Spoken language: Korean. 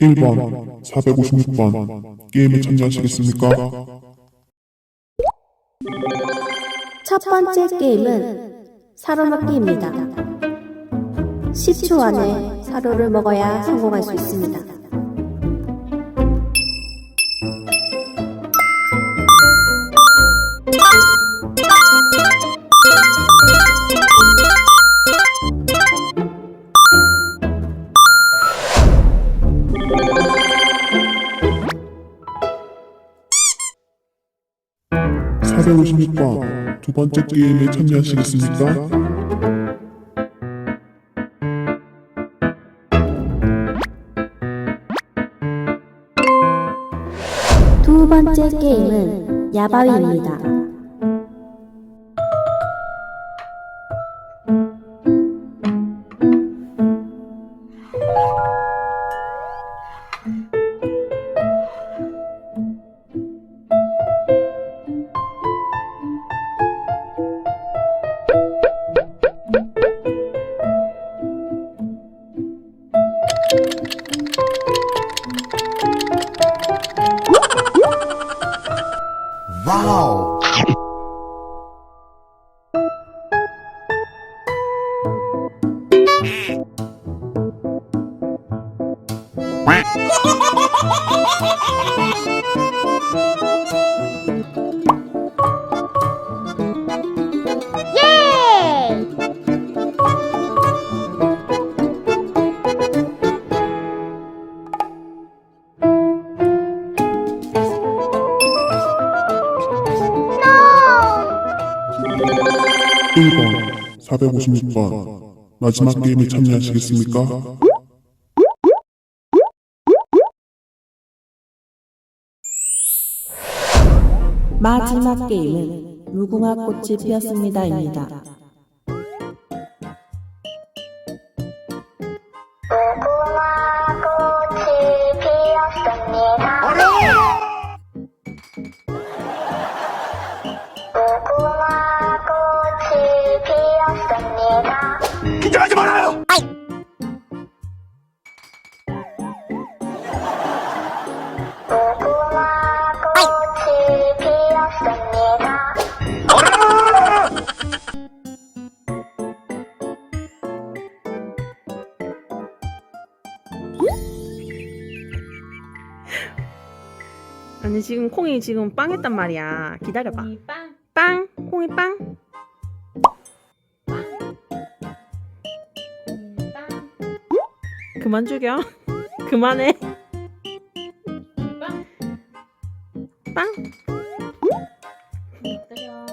1번 456번 게임에 참여하시겠습니까? 첫 번째 게임은 사로 먹기입니다. 10초 안에 사료를 먹어야 성공할 수 있습니다. 456번 두 번째 게임에 참여하시겠습니까? 두 번째 게임은 야바위입니다. Wow! 일번 456번 마지막 게임에 참여하시겠습니까? 마지막 게임은 무궁화 꽃이 피었습니다입니다. 아니 지금 콩이 지금 빵 했단 말이야. 기다려봐. 빵. 빵. 콩이 빵. 빵. 그만 죽여. 그만해. 빵. 빵. 기다려.